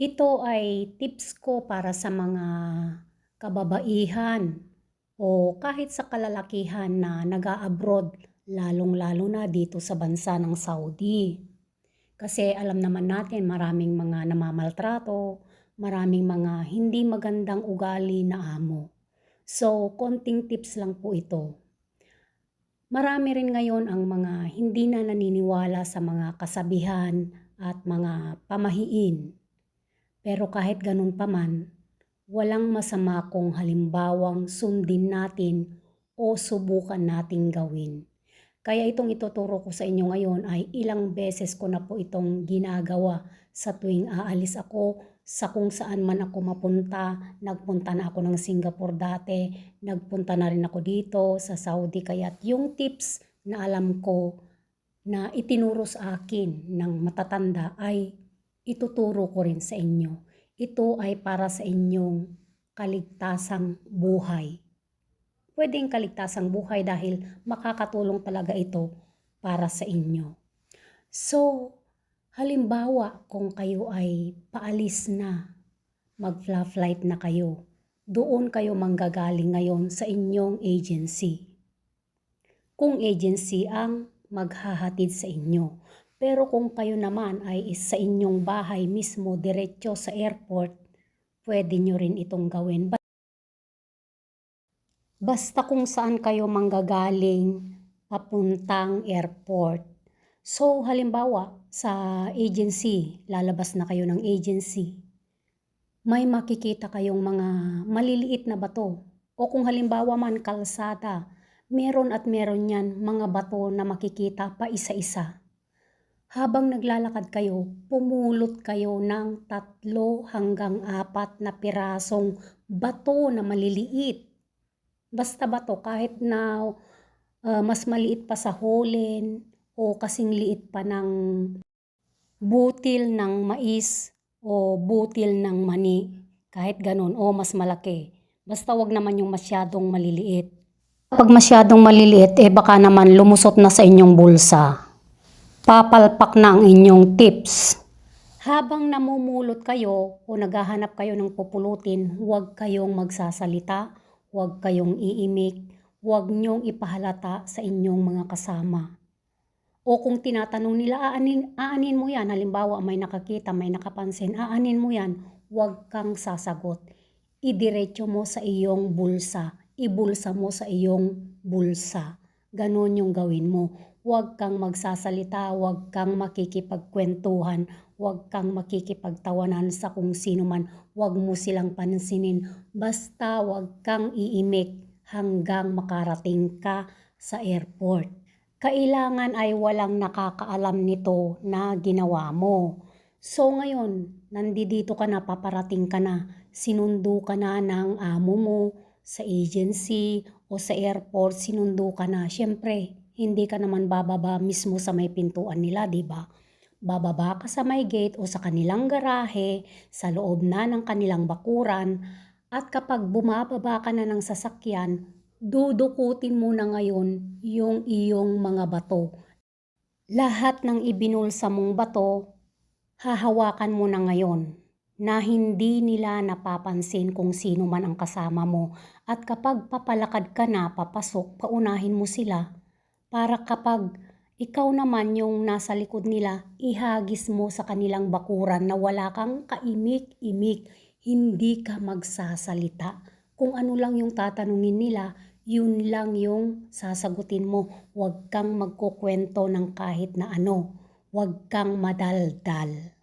Ito ay tips ko para sa mga kababaihan o kahit sa kalalakihan na nag-a-abroad, lalong-lalo na dito sa bansa ng Saudi. Kasi alam naman natin maraming mga namamaltrato, maraming mga hindi magandang ugali na amo. So, konting tips lang po ito. Marami rin ngayon ang mga hindi na naniniwala sa mga kasabihan at mga pamahiin. Pero kahit ganun pa man, walang masama kung halimbawang sundin natin o subukan nating gawin. Kaya itong ituturo ko sa inyo ngayon ay ilang beses ko na po itong ginagawa sa tuwing aalis ako sa kung saan man ako mapunta. Nagpunta na ako ng Singapore dati, nagpunta na rin ako dito sa Saudi. Kaya yung tips na alam ko na itinuro sa akin ng matatanda ay ituturo ko rin sa inyo. Ito ay para sa inyong kaligtasang buhay. Pwedeng kaligtasang buhay dahil makakatulong talaga ito para sa inyo. So, halimbawa kung kayo ay paalis na, mag-flight na kayo, doon kayo manggagaling ngayon sa inyong agency. Kung agency ang maghahatid sa inyo. Pero kung kayo naman ay sa inyong bahay mismo, diretso sa airport, pwede nyo rin itong gawin. Basta kung saan kayo manggagaling papuntang airport. So, halimbawa, sa agency, lalabas na kayo ng agency, may makikita kayong mga maliliit na bato. O kung halimbawa man kalsada, meron at meron yan mga bato na makikita pa isa-isa. Habang naglalakad kayo, pumulot kayo ng tatlo hanggang apat na pirasong bato na maliliit. Basta bato kahit na uh, mas maliit pa sa holen o kasing liit pa ng butil ng mais o butil ng mani. Kahit ganun o mas malaki. Basta wag naman yung masyadong maliliit. Pag masyadong maliliit, eh baka naman lumusot na sa inyong bulsa. Papalpak na ang inyong tips. Habang namumulot kayo o naghahanap kayo ng pupulutin, huwag kayong magsasalita, huwag kayong iimik, huwag niyong ipahalata sa inyong mga kasama. O kung tinatanong nila, aanin, aanin mo yan, halimbawa may nakakita, may nakapansin, aanin mo yan, huwag kang sasagot. Idiretso mo sa iyong bulsa ibulsa mo sa iyong bulsa. Ganon yung gawin mo. Huwag kang magsasalita, huwag kang makikipagkwentuhan, huwag kang makikipagtawanan sa kung sino man. Huwag mo silang pansinin. Basta huwag kang iimik hanggang makarating ka sa airport. Kailangan ay walang nakakaalam nito na ginawa mo. So ngayon, nandito ka na, paparating ka na, sinundo ka na ng amo mo, sa agency o sa airport, sinundo ka na. Siyempre, hindi ka naman bababa mismo sa may pintuan nila, di ba? Bababa ka sa may gate o sa kanilang garahe, sa loob na ng kanilang bakuran, at kapag bumababa ka na ng sasakyan, dudukutin mo na ngayon yung iyong mga bato. Lahat ng ibinulsa mong bato, hahawakan mo na ngayon na hindi nila napapansin kung sino man ang kasama mo at kapag papalakad ka na papasok, paunahin mo sila para kapag ikaw naman yung nasa likod nila, ihagis mo sa kanilang bakuran na wala kang kaimik-imik, hindi ka magsasalita. Kung ano lang yung tatanungin nila, yun lang yung sasagutin mo. Huwag kang magkukwento ng kahit na ano. Huwag kang madaldal.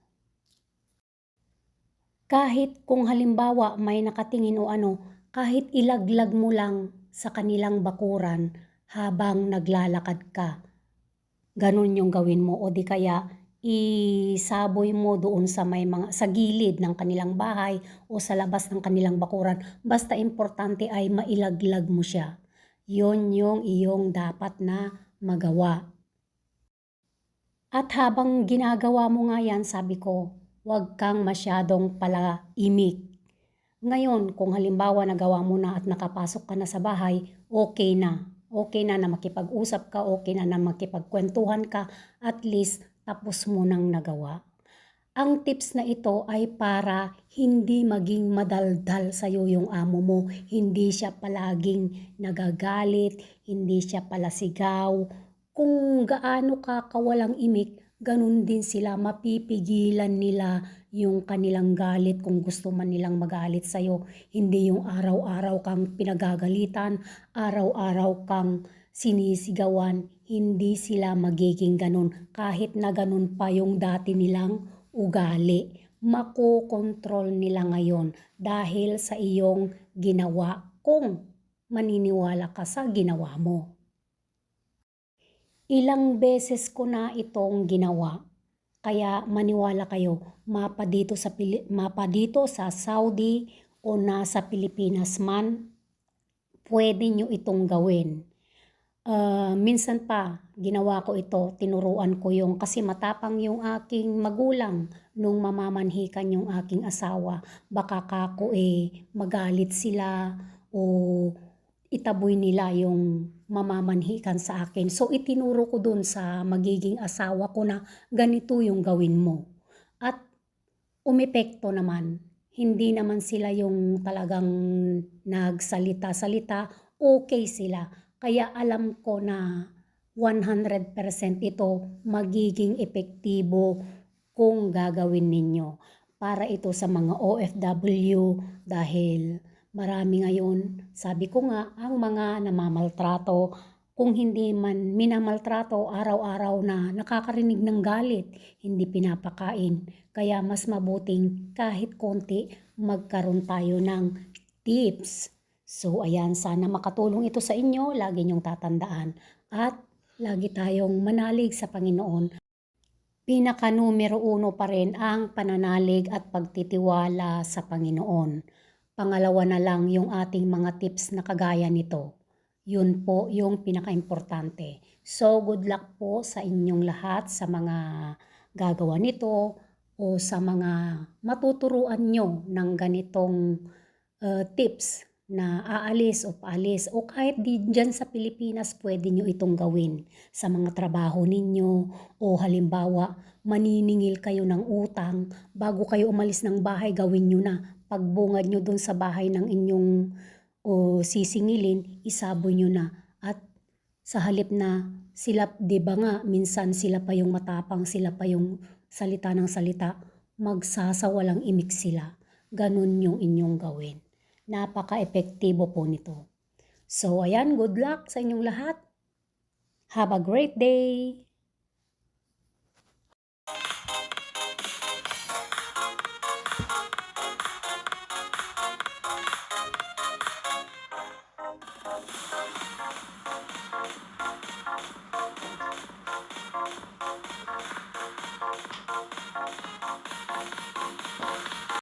Kahit kung halimbawa may nakatingin o ano, kahit ilaglag mo lang sa kanilang bakuran habang naglalakad ka. Ganun yung gawin mo o di kaya isaboy mo doon sa may mga sa gilid ng kanilang bahay o sa labas ng kanilang bakuran. Basta importante ay mailaglag mo siya. Yon yung iyong dapat na magawa. At habang ginagawa mo nga yan, sabi ko, huwag kang masyadong palaimik. Ngayon, kung halimbawa nagawa mo na at nakapasok ka na sa bahay, okay na. Okay na na makipag-usap ka, okay na na makipagkwentuhan ka, at least tapos mo nang nagawa. Ang tips na ito ay para hindi maging madaldal sa'yo yung amo mo. Hindi siya palaging nagagalit, hindi siya palasigaw. Kung gaano ka kawalang imik, ganun din sila. Mapipigilan nila yung kanilang galit kung gusto man nilang magalit sa'yo. Hindi yung araw-araw kang pinagagalitan, araw-araw kang sinisigawan. Hindi sila magiging ganun. Kahit na ganun pa yung dati nilang ugali, makokontrol nila ngayon dahil sa iyong ginawa kung maniniwala ka sa ginawa mo. Ilang beses ko na itong ginawa. Kaya maniwala kayo, mapa dito sa, Pili- mapa dito sa Saudi o nasa Pilipinas man, pwede nyo itong gawin. Ah, minsan pa, ginawa ko ito, tinuruan ko yung kasi matapang yung aking magulang nung mamamanhikan yung aking asawa. Baka kako eh magalit sila o itaboy nila yung mamamanhikan sa akin. So itinuro ko dun sa magiging asawa ko na ganito yung gawin mo. At umepekto naman. Hindi naman sila yung talagang nagsalita-salita, okay sila. Kaya alam ko na 100% ito magiging epektibo kung gagawin ninyo. Para ito sa mga OFW dahil marami ngayon, sabi ko nga, ang mga namamaltrato, kung hindi man minamaltrato araw-araw na nakakarinig ng galit, hindi pinapakain. Kaya mas mabuting kahit konti magkaroon tayo ng tips. So ayan, sana makatulong ito sa inyo, lagi niyong tatandaan. At lagi tayong manalig sa Panginoon. Pinaka numero uno pa rin ang pananalig at pagtitiwala sa Panginoon. Pangalawa na lang yung ating mga tips na kagaya nito. Yun po yung pinaka-importante. So good luck po sa inyong lahat sa mga gagawa nito o sa mga matuturuan nyo ng ganitong uh, tips na aalis o paalis o kahit di dyan sa Pilipinas pwede nyo itong gawin sa mga trabaho ninyo o halimbawa maniningil kayo ng utang bago kayo umalis ng bahay gawin nyo na pagbungad nyo dun sa bahay ng inyong o sisingilin isaboy nyo na at sa halip na sila, di ba nga, minsan sila pa yung matapang, sila pa yung salita ng salita, magsasawalang imik sila. Ganun yung inyong gawin. Napaka-epektibo po nito. So, ayan, good luck sa inyong lahat. Have a great day!